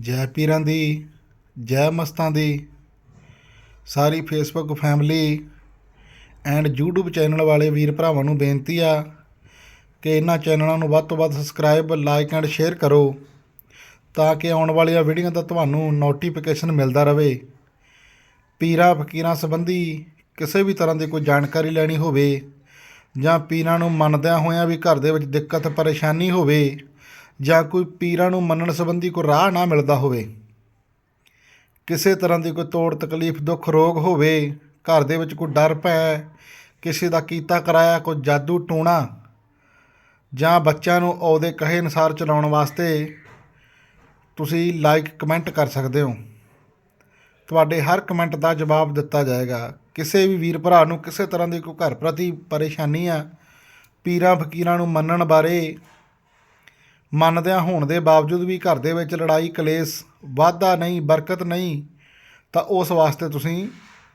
ਜੈ ਪੀਰਾਂ ਦੀ, ਜੈ ਮਸਤਾਂ ਦੀ, ਸਾਰੀ Facebook family and YouTube channel ਵਾਲੇ ਵੀਰ ਭਰਾਵਾਂ ਨੂੰ ਬੇਨਤੀ ਆ ਕਿ ਇਹਨਾਂ ਚੈਨਲਾਂ ਨੂੰ ਵੱਧ ਤੋਂ ਵੱਧ ਸਬਸਕ੍ਰਾਈਬ ਲਾਈਕ ਐਂਡ ਸ਼ੇਅਰ ਕਰੋ ਤਾਂ ਕਿ ਆਉਣ ਵਾਲੀਆਂ ਵੀਡੀਓ ਦਾ ਤੁਹਾਨੂੰ ਨੋਟੀਫਿਕੇਸ਼ਨ ਮਿਲਦਾ ਰਹੇ। ਪੀਰਾਂ, ਫਕੀਰਾਂ ਸੰਬੰਧੀ ਕਿਸੇ ਵੀ ਤਰ੍ਹਾਂ ਦੀ ਕੋਈ ਜਾਣਕਾਰੀ ਲੈਣੀ ਹੋਵੇ ਜਾਂ ਪੀਰਾਂ ਨੂੰ ਮੰਨਦਿਆਂ ਹੋਇਆਂ ਵੀ ਘਰ ਦੇ ਵਿੱਚ ਦਿੱਕਤ, ਪਰੇਸ਼ਾਨੀ ਹੋਵੇ ਜਾਂ ਕੋਈ ਪੀਰਾਂ ਨੂੰ ਮੰਨਣ ਸੰਬੰਧੀ ਕੋਈ ਰਾਹ ਨਾ ਮਿਲਦਾ ਹੋਵੇ। ਕਿਸੇ ਤਰ੍ਹਾਂ ਦੀ ਕੋਈ ਤੋੜ, ਤਕਲੀਫ, ਦੁੱਖ, ਰੋਗ ਹੋਵੇ, ਘਰ ਦੇ ਵਿੱਚ ਕੋਈ ਡਰ ਪੈ, ਕਿਸੇ ਦਾ ਕੀਤਾ ਕਰਾਇਆ ਕੋਈ ਜਾਦੂ ਟੂਣਾ, ਜਾਂ ਬੱਚਿਆਂ ਨੂੰ ਉਹਦੇ ਕਹੇ ਅਨੁਸਾਰ ਚਲਾਉਣ ਵਾਸਤੇ ਤੁਸੀਂ ਲਾਈਕ ਕਮੈਂਟ ਕਰ ਸਕਦੇ ਹੋ। ਤੁਹਾਡੇ ਹਰ ਕਮੈਂਟ ਦਾ ਜਵਾਬ ਦਿੱਤਾ ਜਾਏਗਾ। ਕਿਸੇ ਵੀ ਵੀਰ ਭਰਾ ਨੂੰ ਕਿਸੇ ਤਰ੍ਹਾਂ ਦੀ ਕੋਈ ਘਰ ਪ੍ਰਤੀ ਪਰੇਸ਼ਾਨੀ ਆ, ਪੀਰਾਂ, ਫਕੀਰਾਂ ਨੂੰ ਮੰਨਣ ਬਾਰੇ ਮੰਨਦਿਆਂ ਹੋਣ ਦੇ ਬਾਵਜੂਦ ਵੀ ਘਰ ਦੇ ਵਿੱਚ ਲੜਾਈ, ਕਲੇਸ਼ ਵਾਧਾ ਨਹੀਂ, ਬਰਕਤ ਨਹੀਂ, ਤਾਂ ਉਸ ਵਾਸਤੇ ਤੁਸੀਂ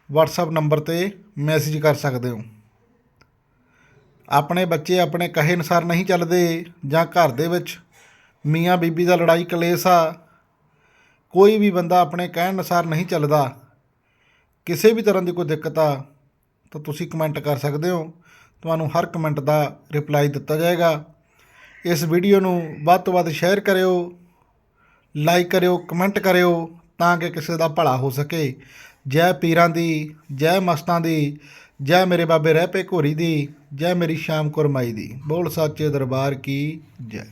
WhatsApp ਨੰਬਰ ਤੇ ਮੈਸੇਜ ਕਰ ਸਕਦੇ ਹੋ। ਆਪਣੇ ਬੱਚੇ ਆਪਣੇ ਕਹੇ ਅਨੁਸਾਰ ਨਹੀਂ ਚੱਲਦੇ ਜਾਂ ਘਰ ਦੇ ਵਿੱਚ ਮੀਆਂ ਬੀਬੀ ਦਾ ਲੜਾਈ, ਕਲੇਸ਼ ਆ, ਕੋਈ ਵੀ ਬੰਦਾ ਆਪਣੇ ਕਹਿਣ ਅਨੁਸਾਰ ਨਹੀਂ ਚੱਲਦਾ, ਕਿਸੇ ਵੀ ਤਰ੍ਹਾਂ ਦੀ ਕੋਈ ਦਿੱਕਤ ਆ, ਤਾਂ ਤੁਸੀਂ ਕਮੈਂਟ ਕਰ ਸਕਦੇ ਹੋ। ਤੁਹਾਨੂੰ ਹਰ ਕਮੈਂਟ ਦਾ ਰਿਪਲਾਈ ਦਿੱਤਾ ਜਾਏਗਾ। ਇਸ ਵੀਡੀਓ ਨੂੰ ਵੱਧ ਤੋਂ ਵੱਧ ਸ਼ੇਅਰ ਕਰਿਓ ਲਾਈਕ ਕਰਿਓ ਕਮੈਂਟ ਕਰਿਓ ਤਾਂ ਕਿ ਕਿਸੇ ਦਾ ਭਲਾ ਹੋ ਸਕੇ। ਜੈ ਪੀਰਾਂ ਦੀ, ਜੈ ਮਸਤਾਂ ਦੀ, ਜੈ ਮੇਰੇ ਬਾਬੇ ਰਹਿ ਪੇ ਘੋਰੀ ਦੀ, ਜੈ ਮੇਰੀ ਸ਼ਾਮ ਕੁਰਮਾਈ ਦੀ। ਬੋਲ ਸੱਚੇ ਦਰਬਾਰ ਕੀ ਜੈ।